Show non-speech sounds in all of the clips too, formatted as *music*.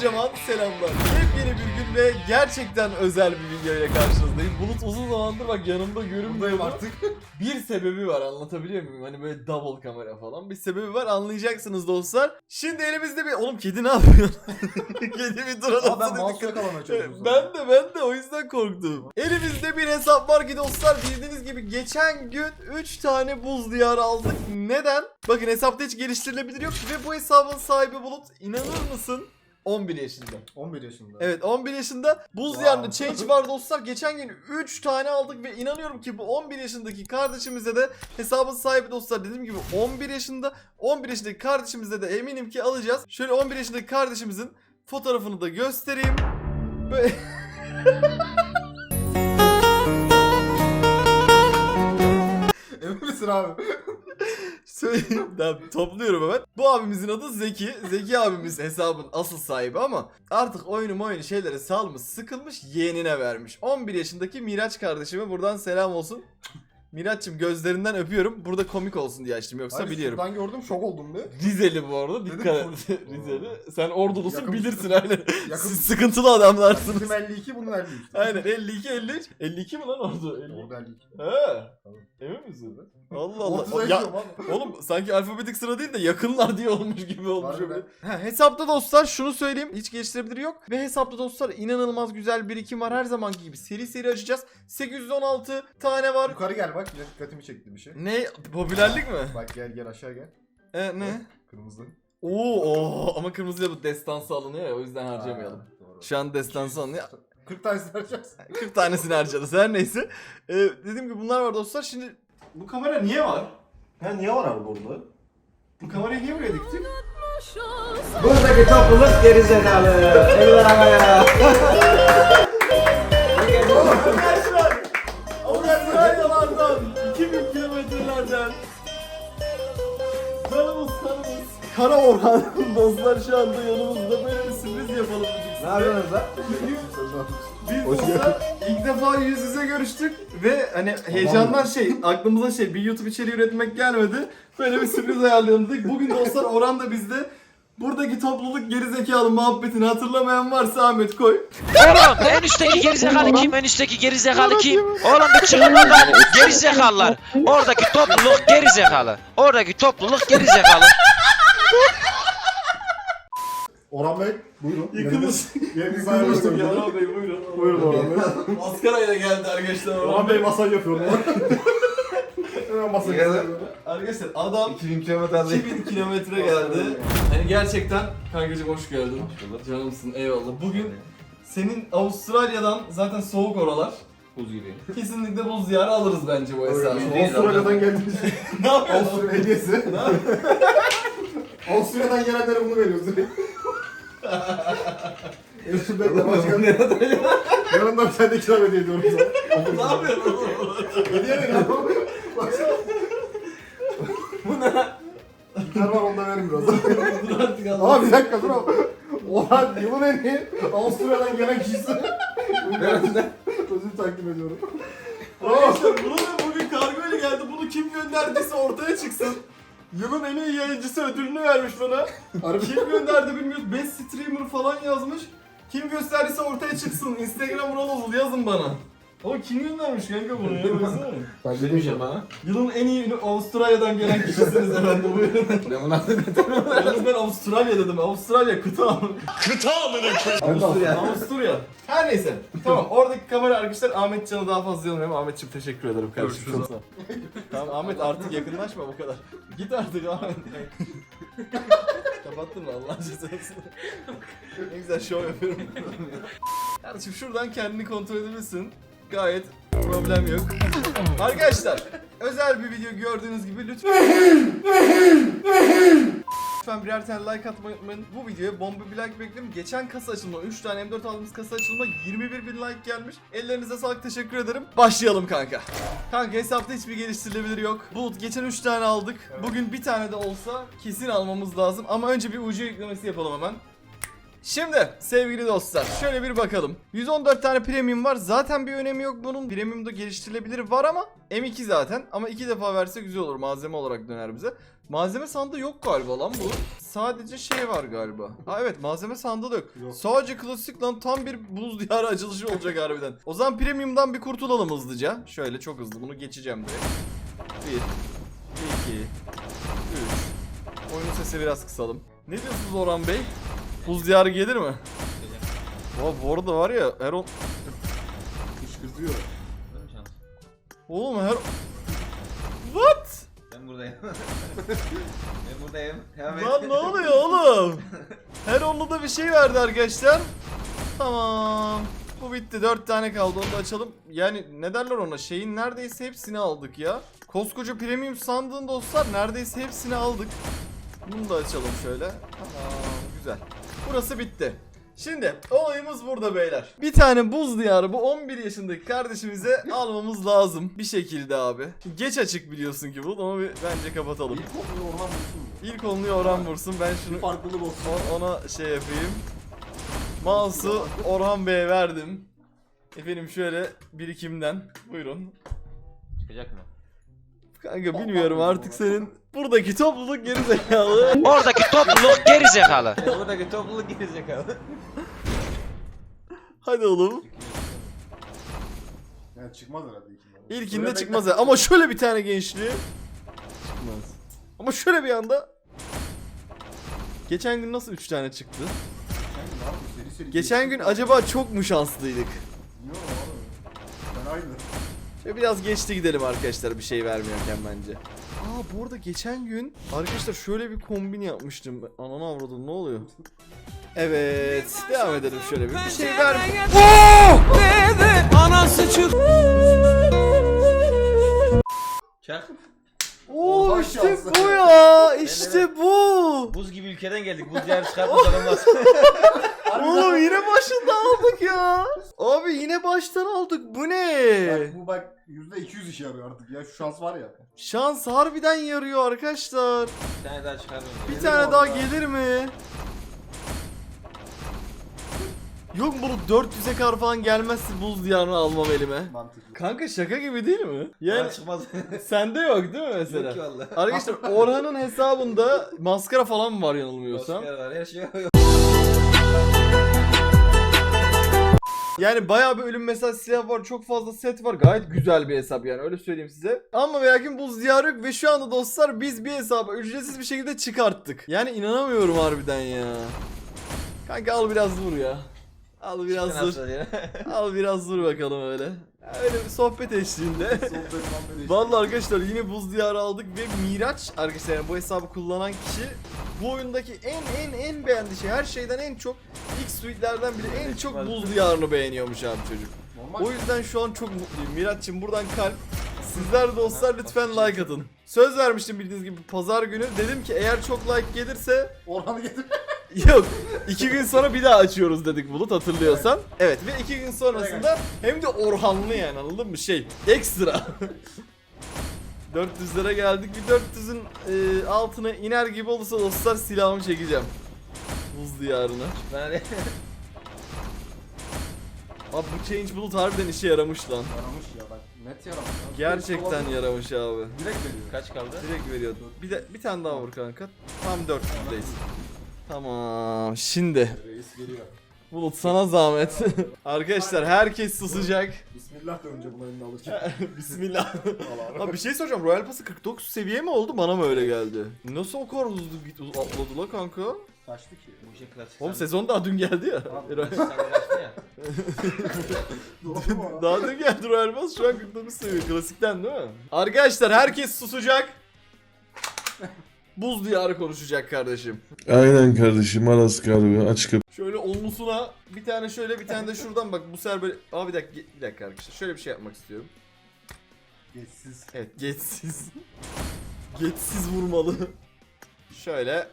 kocaman selamlar. Yepyeni bir gün ve gerçekten özel bir videoyla karşınızdayım. Bulut uzun zamandır bak yanımda görünmüyordu. artık. *laughs* Bir sebebi var anlatabiliyor muyum? Hani böyle double kamera falan bir sebebi var anlayacaksınız dostlar. Şimdi elimizde bir... Oğlum kedi ne yapıyor? *laughs* kedi bir dur Ama ben mouse yakalamaya çalışıyorum. ben de ben de o yüzden korktum. Elimizde bir hesap var ki dostlar bildiğiniz gibi geçen gün 3 tane buz diyarı aldık. Neden? Bakın hesapta hiç geliştirilebilir yok ve bu hesabın sahibi Bulut inanır mısın? 11 yaşında. 11 yaşında. Evet 11 yaşında buz Wow. diyarında change var dostlar. Geçen gün 3 tane aldık ve inanıyorum ki bu 11 yaşındaki kardeşimize de hesabın sahibi dostlar dediğim gibi 11 yaşında 11 yaşındaki kardeşimize de eminim ki alacağız. Şöyle 11 yaşındaki kardeşimizin fotoğrafını da göstereyim. Böyle... *laughs* Emin misin abi? Tamam, topluyorum hemen. Bu abimizin adı Zeki. Zeki abimiz hesabın asıl sahibi ama artık oyunu oyunu şeylere salmış, sıkılmış, yeğenine vermiş. 11 yaşındaki Miraç kardeşime buradan selam olsun. Miraç'cığım gözlerinden öpüyorum. Burada komik olsun diye açtım yoksa Hayır, biliyorum. Şuradan gördüm şok oldum be. Rizeli bu arada Dedim dikkat et. *laughs* Rizeli. Sen ordulusun Yakın- bilirsin aynen. *laughs* Yakın- Siz sıkıntılı adamlarsınız. Bizim 52 bunun 53. Aynen 52 53. 52 mi lan ordu? 50. Orada 52. He. Tabii. Emin misin? Allah Allah. 30'a Ya, abi. Oğlum sanki alfabetik sıra değil de yakınlar diye olmuş gibi olmuş. Ha, hesapta dostlar şunu söyleyeyim hiç geliştirebilir yok. Ve hesapta dostlar inanılmaz güzel birikim var her zamanki gibi seri seri açacağız. 816 tane var. Yukarı gel bak yine dikkatimi çekti bir şey. Ne popülerlik mi? Bak gel gel aşağı gel. E, ne? Kırmızı. Oo, oo ama kırmızıya bu destansı alınıyor ya o yüzden harcamayalım. Ha, doğru. Şu an destansı alınıyor. 40 tanesini harcayacağız. *laughs* 40 tanesini harcarız her neyse. Ee, dediğim gibi bunlar var dostlar. Şimdi bu kamera niye var? Ha niye var abi burada? Bu kamerayı niye buraya diktik? Buradaki topluluk gerizekalı. Eller havaya. Arkadaşlar Avustralyalardan 2000 kilometrelerden Canımız kanımız Kara Orhan *laughs* dostlar şu anda yanımızda böyle bir sürpriz yapalım Ne yapıyorsunuz lan? Biz Hoş ilk defa yüz yüze görüştük ve hani heyecandan şey aklımıza şey bir YouTube içeriği üretmek gelmedi. Böyle bir sürpriz ayarlayalım dedik. Bugün dostlar Orhan da bizde. Buradaki topluluk gerizekalı muhabbetini hatırlamayan varsa Ahmet koy. Oğlum en üstteki gerizekalı kim? En üstteki gerizekalı kim? Oğlum bir çıkın buradan gerizekalılar. Oradaki topluluk gerizekalı. Oradaki topluluk gerizekalı. Orhan Bey buyurun. Bayram Yıkılmıştık istedim. ya Orhan Bey buyurun. Buyurun Orhan Bey. Maskarayla geldi arkadaşlar Orhan Bey masaj yapıyorum. *laughs* Hemen masaj yapıyorum. Arkadaşlar adam 2000 kilometre 2000 kilometre geldi. Hani gerçekten kankacığım hoş geldin. Canımsın eyvallah. Bugün senin Avustralya'dan zaten soğuk oralar. Buz gibi. Kesinlikle buz diyarı alırız bence bu hesabı. Avustralya'dan geldiğiniz *laughs* ne yapıyorsun? Avusturya hediyesi. Avusturya'dan gelenlere bunu veriyoruz Elif'in bekle başkan. Yanında bir tane ikram hediye ediyorum sana. ne yapıyorsun? Hediye veriyorum. Baksana. bu ne? Gitar var onu da verin biraz. Dur artık Allah. Aa bir dakika dur ama. Orhan yılın en iyi Avusturya'dan gelen kişisi. Ödülünü takdim ediyorum. Arkadaşlar bunu da bugün kargo ile geldi. Bunu kim gönderdiyse ortaya çıksın. Yılın en iyi yayıncısı ödülünü vermiş bana. *laughs* Kim gönderdi bilmiyoruz. Best streamer falan yazmış. Kim gösterdiyse ortaya çıksın. Instagram Rolozul yazın bana. O kim göndermiş kanka bunu ya? Baksana. Ben Demiş ama. Yılın en iyi Avustralya'dan gelen kişisiniz efendim buyurun. Ne bu nasıl Yalnız ben Avustralya dedim. Avustralya kıta. Avusturya. Avusturya. Her neyse. Tamam oradaki kamera arkadaşlar Ahmet Can'ı daha fazla yanılmıyorum. Ahmetciğim teşekkür ederim kardeşim. Çok sağ ol. tamam Ahmet artık yakınlaşma bu kadar. Git artık Ahmet. Kapattın mı Allah aşkına? ne güzel şov yapıyorum. Kardeşim şuradan kendini kontrol edebilirsin. Gayet problem yok. *laughs* Arkadaşlar özel bir video gördüğünüz gibi lütfen Lütfen birer tane like atmayı unutmayın. Bu videoya bomba bir like bekliyorum. Geçen kasa açılma, 3 tane M4 aldığımız kasa açılma 21 bin like gelmiş. Ellerinize sağlık teşekkür ederim. Başlayalım kanka. Kanka hesapta hiçbir geliştirilebilir yok. Bulut geçen 3 tane aldık. Bugün bir tane de olsa kesin almamız lazım. Ama önce bir ucu yüklemesi yapalım hemen. Şimdi sevgili dostlar şöyle bir bakalım. 114 tane premium var. Zaten bir önemi yok bunun. Premium'da geliştirilebilir var ama M2 zaten. Ama iki defa verse güzel olur. Malzeme olarak döner bize. Malzeme sandığı yok galiba lan bu. Sadece şey var galiba. Ha evet malzeme sandığı da yok. Yok. Sadece klasik lan tam bir buz diyarı açılışı olacak harbiden. O zaman premium'dan bir kurtulalım hızlıca. Şöyle çok hızlı bunu geçeceğim direkt. 1 2 3 Oyunun sesi biraz kısalım. Ne diyorsunuz Orhan Bey? Buz diyarı gelir mi? Oha bu arada var ya Erol... Kışkırtıyor. Oğlum her... What? Ben buradayım. *laughs* ben buradayım. Devam Lan ne oluyor oğlum? Her da bir şey verdi arkadaşlar. Tamam. Bu bitti. 4 tane kaldı. Onu da açalım. Yani ne derler ona? Şeyin neredeyse hepsini aldık ya. Koskoca premium sandığın dostlar neredeyse hepsini aldık. Bunu da açalım şöyle. Tamam. Güzel. Burası bitti. Şimdi olayımız burada beyler. Bir tane buz diyarı bu 11 yaşındaki kardeşimize almamız lazım. Bir şekilde abi. Geç açık biliyorsun ki bu ama bir, bence kapatalım. İlk okulu orman bulsun mu? İlk onluyu Orhan vursun. Ben şunu Farklılık olsun. ona şey yapayım. Mouse'u Orhan Bey'e verdim. Efendim şöyle birikimden. Buyurun. Çıkacak mı? Kanka bilmiyorum artık senin buradaki topluluk geri zekalı. *laughs* Oradaki topluluk geri zekalı. *laughs* Buradaki topluluk gelecek abi. Hadi oğlum. Yani çıkmaz herhalde. İlkinde Süre çıkmaz. bekle- Ama şöyle bir tane gençliği. Çıkmaz. Ama şöyle bir anda. Geçen gün nasıl 3 tane çıktı? Geçen gün abi seri seri Geçen gün geçti. acaba çok mu şanslıydık? Yok. Şöyle biraz geçti gidelim arkadaşlar bir şey vermiyorken bence. Aa bu arada geçen gün arkadaşlar şöyle bir kombin yapmıştım. Ananı avradım ne oluyor? Evet devam edelim şöyle bir. Bir şey verme. Çak. Oo işte şansı. bu ya işte bu. Buz gibi ülkeden geldik. Buz diyarı çıkartmadan olmaz. *laughs* Oğlum yine başında aldık ya. Abi yine baştan aldık bu ne? Bak bu bak %200 işe yarıyor artık ya şu şans var ya. Şans harbiden yarıyor arkadaşlar. Bir tane daha çıkarmıyorum. Bir Gelir tane bu daha arada. gelir mi? Yok mu bunu 400'e kar falan gelmezse buz diyarını almam elime. Mantıklı. Kanka şaka gibi değil mi? Yani Yani çıkmaz. *laughs* sende yok değil mi Yok mesela? ki valla. Arkadaşlar Orhan'ın hesabında maskara falan var yanılmıyorsam. Oscar var her şey var. Yani bayağı bir ölüm mesela silah var çok fazla set var gayet güzel bir hesap yani öyle söyleyeyim size. Ama ve lakin buz diyarı yok ve şu anda dostlar biz bir hesabı ücretsiz bir şekilde çıkarttık. Yani inanamıyorum harbiden ya. Kanka al biraz vur ya. Al biraz ya? *laughs* Al biraz vur bakalım öyle. Öyle bir sohbet *laughs* eşliğinde. Vallahi arkadaşlar yine buz diyarı aldık ve Miraç arkadaşlar yani bu hesabı kullanan kişi bu oyundaki en en en beğendiği şey her şeyden en çok ilk suite'lerden bile en çok buz diyarını beğeniyormuş abi çocuk. Normal. O yüzden şu an çok mutluyum. Miraç'cığım buradan kalp. Sizler dostlar lütfen like atın. Söz vermiştim bildiğiniz gibi pazar günü. Dedim ki eğer çok like gelirse Orhan'ı getir. *laughs* yok. iki gün sonra bir daha açıyoruz dedik Bulut hatırlıyorsan. Evet ve iki gün sonrasında hem de Orhanlı yani anladın mı şey ekstra. *laughs* 400'lere geldik. Bir 400'ün e, altına iner gibi olursa dostlar silahımı çekeceğim. Buz diyarına. De *laughs* Abi bu change bulut harbiden işe yaramış lan. Yaramış ya bak. Net yaramış. ya. Gerçekten yaramış abi. Direkt veriyor. kaç kaldı? Direkt veriyor. Bir de bir tane daha vur kanka. Tam 400'deyiz. Tamam. Şimdi Reis geliyor. Bulut sana zahmet. *laughs* Arkadaşlar herkes susacak. Bismillah da önce buna elini alırken. *laughs* Bismillah. Abi bir şey soracağım. Royal Pass'ı 49 seviye mi oldu? Bana mı öyle geldi? Nasıl o kadar hızlı git- atladı la kanka? Kaçtı ki? Bu işe klasik. Oğlum sezon daha dün geldi ya. Abi, Royal- ya. *laughs* Doğru mu? daha dün geldi Royal Pass şu an 49 seviye. Klasikten değil mi? Arkadaşlar herkes susacak. Buz diyarı konuşacak kardeşim. Aynen kardeşim Aras kargo açık kapı. Şöyle omlusuna bir tane şöyle bir tane de şuradan bak bu sefer böyle Aa bir dakika bir dakika arkadaşlar şöyle bir şey yapmak istiyorum. Geçsiz. Evet geçsiz. *laughs* geçsiz vurmalı. Şöyle.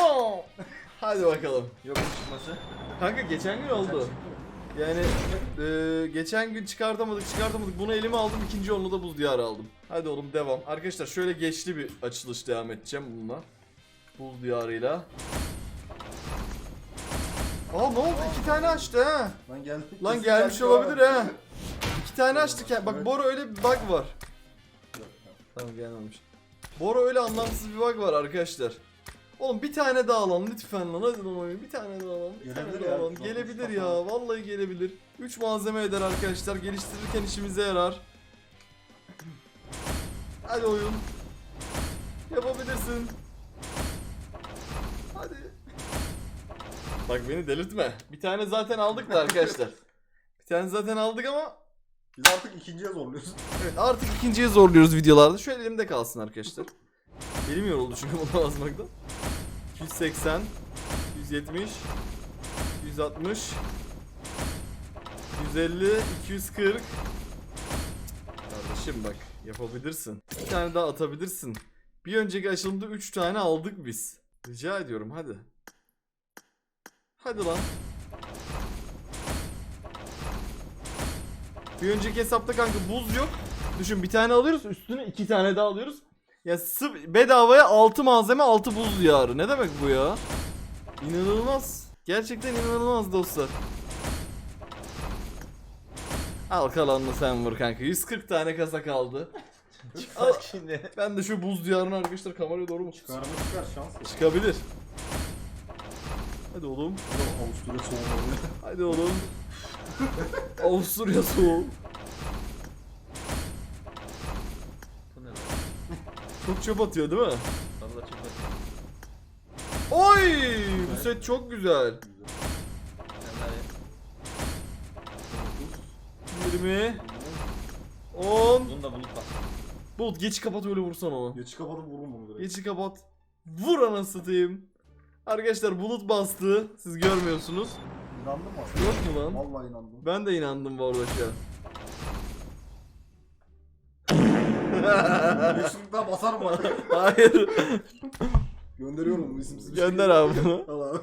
Oo! Hadi bakalım. Yok çıkması? Kanka geçen gün oldu. Yani e, geçen gün çıkartamadık çıkartamadık bunu elime aldım ikinci yolunu da buz diyarı aldım. Hadi oğlum devam. Arkadaşlar şöyle geçli bir açılış devam edeceğim bununla. Buz diyarıyla. Aa ne oldu? İki tane açtı ha. Lan gel. Lan gelmiş olabilir ha. İki tane açtık ya. Bak Bora öyle bir bug var. Tamam gelmemiş. Bora öyle anlamsız bir bug var arkadaşlar. Oğlum bir tane daha alalım lütfen lan. Hadi lan oyun bir tane daha alalım bir tane Gelebilir daha alalım. gelebilir ya vallahi gelebilir. 3 malzeme eder arkadaşlar geliştirirken işimize yarar. Hadi oyun. Yapabilirsin. Hadi. Bak beni delirtme. Bir tane zaten aldık da arkadaşlar. *laughs* Bir tane zaten aldık ama Biz artık ikinciye zorluyoruz. Evet artık ikinciye zorluyoruz videolarda. Şöyle elimde kalsın arkadaşlar. Elim yoruldu çünkü bunu *laughs* yazmaktan. 280 170 160 150 240 Kardeşim bak yapabilirsin. Bir tane daha atabilirsin. Bir önceki açılımda 3 tane aldık biz. Rica ediyorum hadi. Hadi lan. Bir önceki hesapta kanka buz yok. Düşün bir tane alıyoruz üstüne iki tane daha alıyoruz. Ya sırf bedavaya 6 malzeme 6 buz diyarı. Ne demek bu ya? İnanılmaz. Gerçekten inanılmaz dostlar. Al kalanını sen vur kanka. 140 tane kasa kaldı. *laughs* Al. Şimdi. Ben de şu buz diyarını arkadaşlar kameraya doğru mu? Çıkarma çıkar şans yok. Çıkabilir. Hadi oğlum. Avusturya soğumalı. Hadi oğlum. Avusturya soğuk. Çok çöp atıyor değil mi? Valla çok acı. Oy! Bu set çok güzel. Sen var ya. 20 10 Bunu da bulup bak. Bulut geçi kapat öyle vursan onu. Geçi kapatıp vururum bunu direkt. Geçi kapat. Vur anasını satayım. Arkadaşlar bulut bastı. Siz görmüyorsunuz. İnandın mı aslında? Yok mu lan? Vallahi inandım. Ben de inandım bu arada şu an. Beşikten basarım bana. *laughs* Hayır. Gönderiyorum bu isimsiz bir şey. Gönder abi bunu. *laughs* Al abi.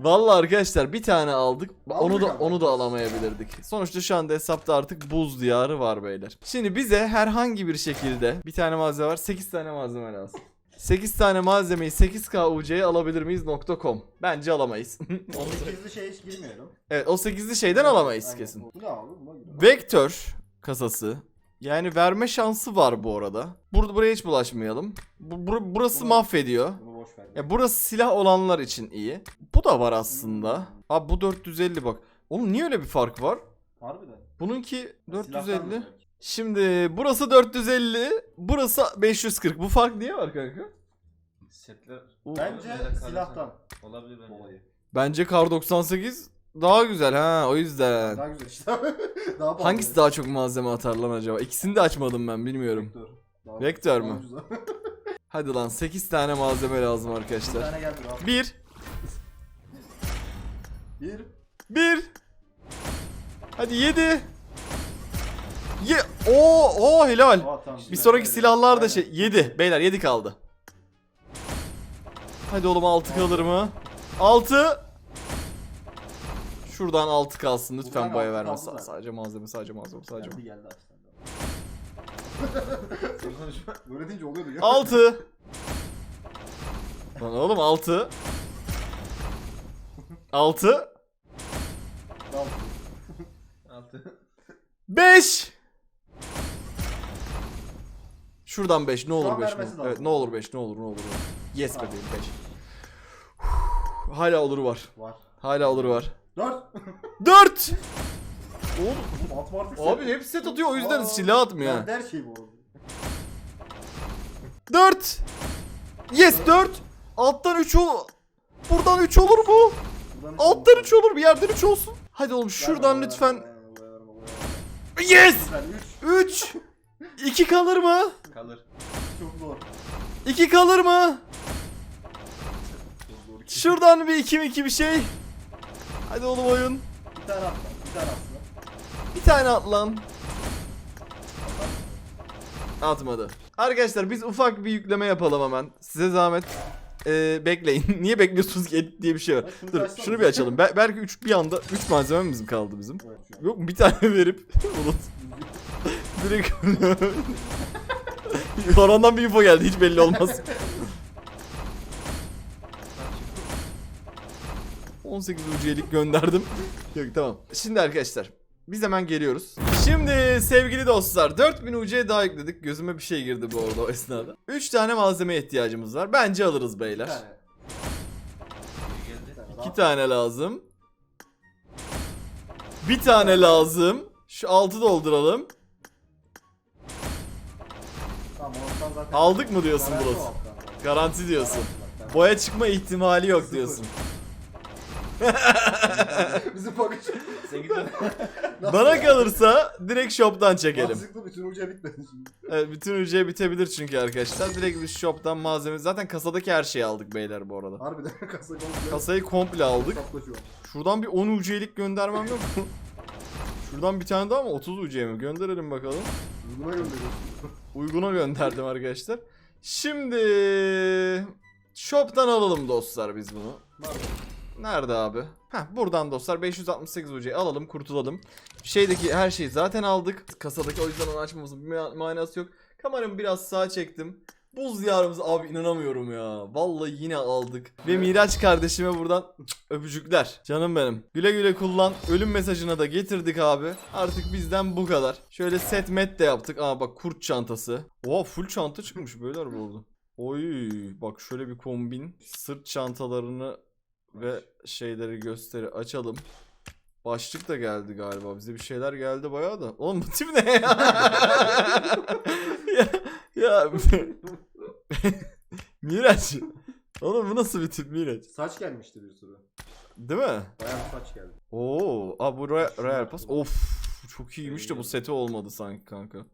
Vallahi arkadaşlar bir tane aldık. Onu da onu da alamayabilirdik. Sonuçta şu anda hesapta artık buz diyarı var beyler. Şimdi bize herhangi bir şekilde bir tane malzeme var. 8 tane malzeme lazım. 8 tane malzemeyi 8K UC'ye alabilir miyiz .com. Bence alamayız. O *laughs* sekizli şeye hiç girmeyelim. evet o 8'li şeyden alamayız Aynen. kesin. Bu ne abi? Buna girelim. Vektör kasası. Yani verme şansı var bu arada. Bur buraya hiç bulaşmayalım. Bu, bur- burası Bunu- mahvediyor. Bunu boş ver. Ya burası silah olanlar için iyi. Bu da var aslında. Abi bu 450 bak. Oğlum niye öyle bir fark var? Harbiden. Bununki Silahtan 450. belki. Şimdi burası 450, burası 540. Bu fark niye var kanka? Setler. Bence silahtan Olabilir bence. Bence Kar 98 daha güzel ha o yüzden. Daha güzel işte. *laughs* daha pahalı. Hangisi daha çok malzeme atar lan acaba? İkisini de açmadım ben bilmiyorum. Vektör. Daha- Vektör daha mü? ucuza. *laughs* Hadi lan 8 tane malzeme lazım Bir arkadaşlar. tane geldi abi. 1 Bir. 1 Hadi 7 Ye Oo, oo helal. Aa, tamam. Bir sonraki silahlar da Aynen. şey 7. Beyler 7 kaldı. Hadi oğlum 6 kalır mı? 6 Şuradan 6 kalsın lütfen Buradan altı verme. kaldı Sa- da. sadece malzeme, sadece malzeme, sadece Geldi malzeme. geldi aslında. *laughs* Böyle deyince oluyordu ya. 6 Lan oğlum 6 6 Al. Altı. 5 Şuradan 5 ne olur an 5 vermesi lazım. Evet ne olur 5 ne olur ne olur. Yes bebeğim 5 Hala olur var. Var. Hala olur var. Dört. 4 Oğlum atma artık. Abi hep set atıyor o yüzden Aa, silah atmıyor. Ben her şey bu arada. 4 Yes 4 Alttan 3 ol Buradan 3 olur mu? Buradan Alttan 3 olur bir yerden 3 olsun. Hadi oğlum şuradan lütfen. Yes! Güzel 3. 3 2 kalır mı? Kalır. Çok zor. 2 kalır mı? Çok zor. Şuradan bir 2 2 bir şey. Hadi oğlum oyun. Bir tane atla. Bir tane aslında. Bir tane at lan. Atmadı. Arkadaşlar biz ufak bir yükleme yapalım hemen. Size zahmet. Ee, bekleyin. *laughs* Niye bekliyorsunuz ki edit diye bir şey var. Şunu Dur açsana. şunu bir açalım. Be- belki 3 bir anda 3 malzeme mi bizim kaldı bizim? Evet şu an. Yok mu bir tane *laughs* verip *laughs* unut. Direkt Korondan bir info geldi hiç belli olmaz. 18 UC'lik gönderdim. *laughs* Yok tamam. Şimdi arkadaşlar biz hemen geliyoruz. Şimdi sevgili dostlar 4000 UC daha ekledik. Gözüme bir şey girdi bu arada o esnada. 3 tane malzemeye ihtiyacımız var. Bence alırız beyler. tane. Geldi. Bir tane. 2 Rahat. tane lazım. Bir tane lazım. Şu altı dolduralım. Aldık mı diyorsun alttan. Garanti diyorsun. Boya çıkma ihtimali yok diyorsun. *laughs* Bizim bakış. Sen git *laughs* lan. Bana kalırsa direkt shop'tan çekelim. Mantıklı bütün uca bitmedi şimdi. Evet bütün ücret bitebilir çünkü arkadaşlar. Direkt biz shop'tan malzeme. Zaten kasadaki her şeyi aldık beyler bu arada. Harbiden *laughs* kasa komple. Kasayı komple aldık. Şuradan bir 10 UC'lik göndermem yok mu? Şuradan bir tane daha mı? 30 UC mi? Gönderelim bakalım. Uyguna gönderiyorsun. Uyguna gönderdim arkadaşlar. Şimdi shop'tan alalım dostlar biz bunu. Var mı? Nerede abi? Heh buradan dostlar 568 UC'yi alalım kurtulalım. Şeydeki her şeyi zaten aldık. Kasadaki o yüzden onu açmamızın bir ma- manası yok. Kameramı biraz sağa çektim. Buz diyarımız abi inanamıyorum ya. Vallahi yine aldık. Ve Miraç kardeşime buradan öpücükler. Canım benim. Güle güle kullan. Ölüm mesajına da getirdik abi. Artık bizden bu kadar. Şöyle set met de yaptık. Aa bak kurt çantası. Oha full çanta çıkmış beyler bu arada. Oy bak şöyle bir kombin. Sırt çantalarını ve şeyleri gösteri açalım. Başlık da geldi galiba. Bize bir şeyler geldi bayağı da. Oğlum bu tip ne ya? *laughs* ya, ya *laughs* Miraç. Oğlum bu nasıl bir tip Miraç? Saç gelmişti bir sürü. Değil mi? Bayağı bir saç geldi. Oo, aa bu Royal, Royal Pass. Of, çok iyiymiş de bu seti olmadı sanki kanka.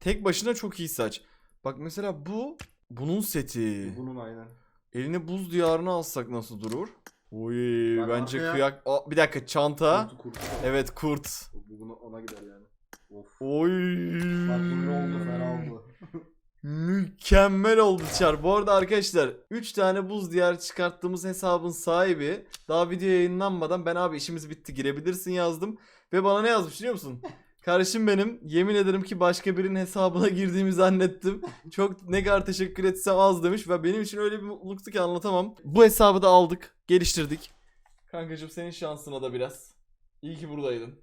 Tek başına çok iyi saç. Bak mesela bu bunun seti. Bunun aynen. Eline buz diyarını alsak nasıl durur? Oy, Bak bence arkaya- kıyak. Aa, bir dakika çanta. Kurtu kurtu. Evet kurt. Bu buna, ona gider yani. Of. Oy. Bak bu ne oldu fena oldu. *laughs* Mükemmel oldu Çar. Bu arada arkadaşlar 3 tane buz diyar çıkarttığımız hesabın sahibi daha video yayınlanmadan ben abi işimiz bitti girebilirsin yazdım. Ve bana ne yazmış biliyor musun? *laughs* Kardeşim benim yemin ederim ki başka birinin hesabına *laughs* girdiğimi zannettim. Çok ne kadar teşekkür etsem az demiş ve benim için öyle bir mutluluktu ki anlatamam. Bu hesabı da aldık, geliştirdik. Kankacığım senin şansına da biraz. İyi ki buradaydın.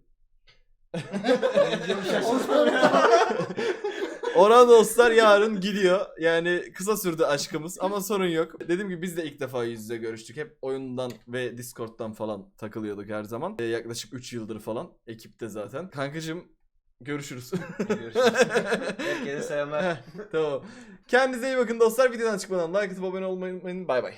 *laughs* Orhan dostlar yarın gidiyor. Yani kısa sürdü aşkımız ama sorun yok. Dediğim gibi biz de ilk defa yüz yüze görüştük. Hep oyundan ve Discord'dan falan takılıyorduk her zaman. Ee, yaklaşık 3 yıldır falan. Ekipte zaten. Kankacığım görüşürüz. Görüşürüz. Herkese selamlar. *laughs* tamam. Kendinize iyi bakın dostlar. Videodan çıkmadan like atıp abone olmayı unutmayın. Bay bay.